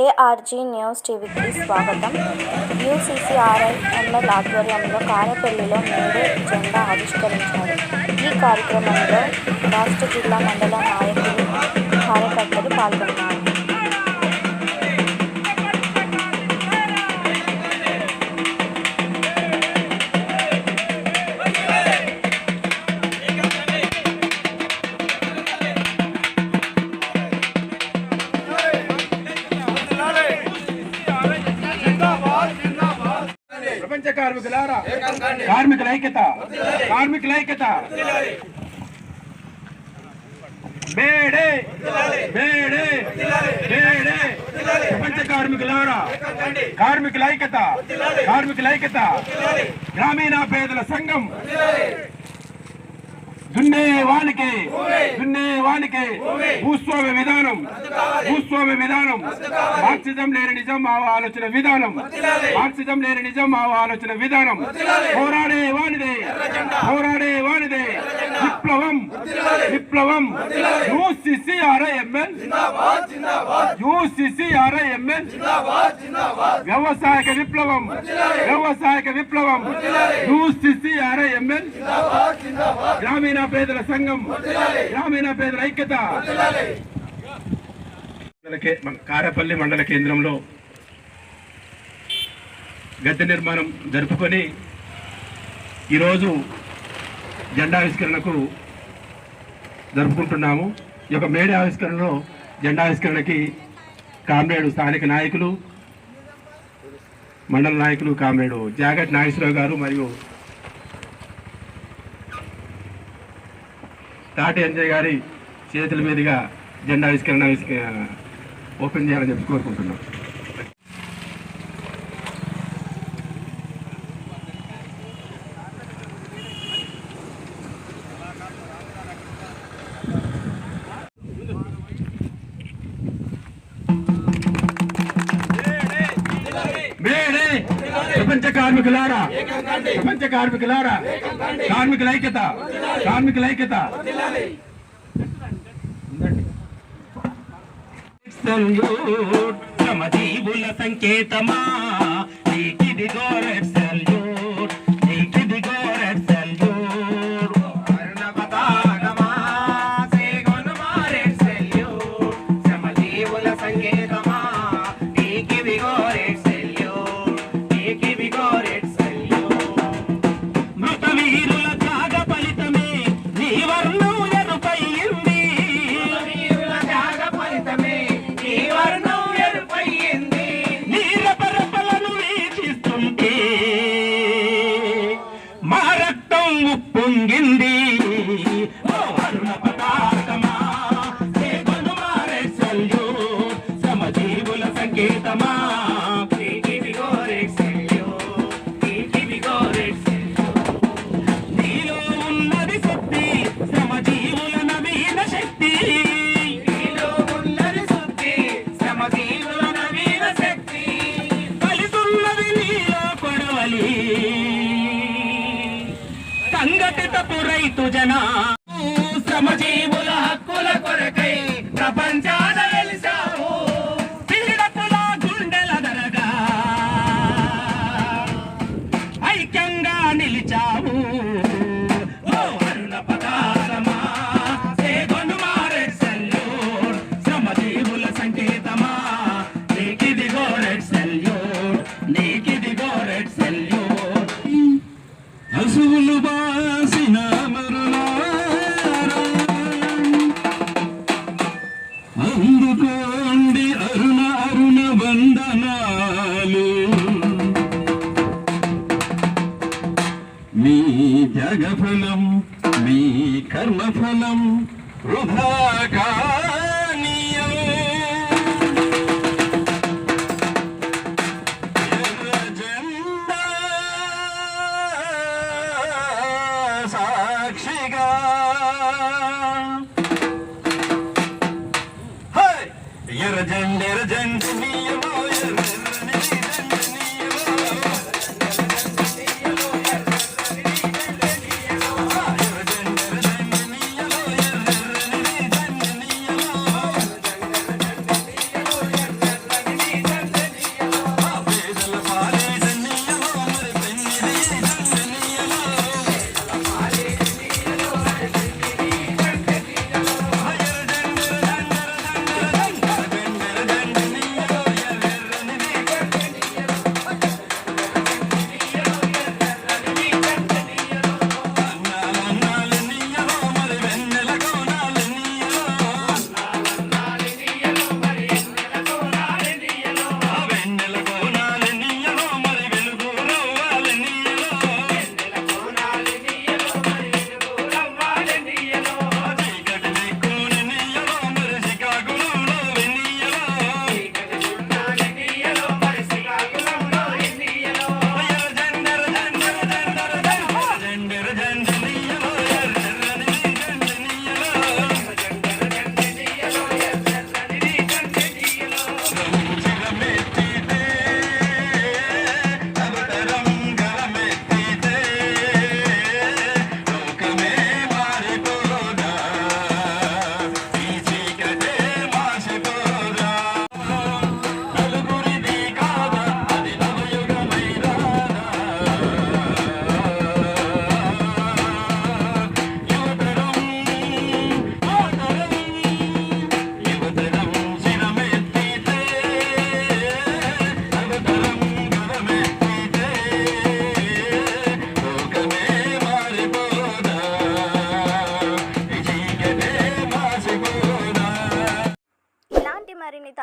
ARG news టీవీకి స్వాగతం. యూసీసీఆర్ఐ ML ఆధ్వర్యంలో కారేపల్లిలో మూడు జెండా ఆవిష్కరించారు. ఈ కార్యక్రమంలో రాష్ట్ర జిల్లా మండల నాయకులు కార్యకర్తలు పాల్గొన్నారు. కార్మికులారా? కార్మికుల ఐక్యత. కార్మికుల ఐక్యత. ప్రపంచ కార్మికులారా? కార్మికుల ఐక్యత. కార్మికుల ఐక్యత. గ్రామీణ పేదల సంఘం. దున్నే వానికి. దున్నే వానికి. భూస్వామ్య విధానం. భూస్వామ్య విధానం. మార్క్సిజం లేని నిజం ఆలోచన విధానం. మార్క్సిజం లేని నిజం ఆలోచన విధానం. పోరాడే వానిదే. పోరాడే వానిదే. విప్లవం. విప్లవం. యూసిసిఆర్ఐఎంఎల్. యూసిసిఆర్ఐఎంఎల్. వ్యవసాయక విప్లవం. వ్యవసాయక విప్లవం. యూసిసిఆర్ఐఎంఎల్. గ్రామీణ పేదల సంఘం గ్రామీణ పేదల ఐక్యత. కారేపల్లి మండల కేంద్రంలో గద్దె నిర్మాణం జరుపుకొని ఈరోజు జెండావిష్కరణకు జరుపుకుంటున్నాము. ఈ యొక్క మేడే ఆవిష్కరణలో జెండావిష్కరణకి కామ్రేడు స్థానిక నాయకులు మండల నాయకులు కామ్రేడు జాగట్ నాగేశ్వరరావు గారు మరియు తాటి అంజయ్ గారి చేతుల మీదుగా జెండా ఆవిష్కరణ ఓపెన్ చేయాలని చెప్పి కోరుకుంటున్నాం. కార్మికులారా? ప్రపంచ కార్మికులారా? కార్మికుల ఐక్యత కార్మికుల ఐక్యత. సంకేతమా? నీకిదిగో రెడ్ రైతు జన. శ్రమజీవుల హక్కుల కొరకై ప్రపంచాన వెలిసావు పీడకుల గుండెల దరగా. ఐక్యంగా నిలిచావు. సంకేతమా నీకిదిగో రెడ్ సల్యూట్ నీకిదిగో రెడ్ సల్యూట్ హసువులు జగఫలం మీ కర్మఫలం వృధా కానీయం. ఎర్ర జెండా సాక్షిగా హై! ఎర్ర జెండ ఎర్ర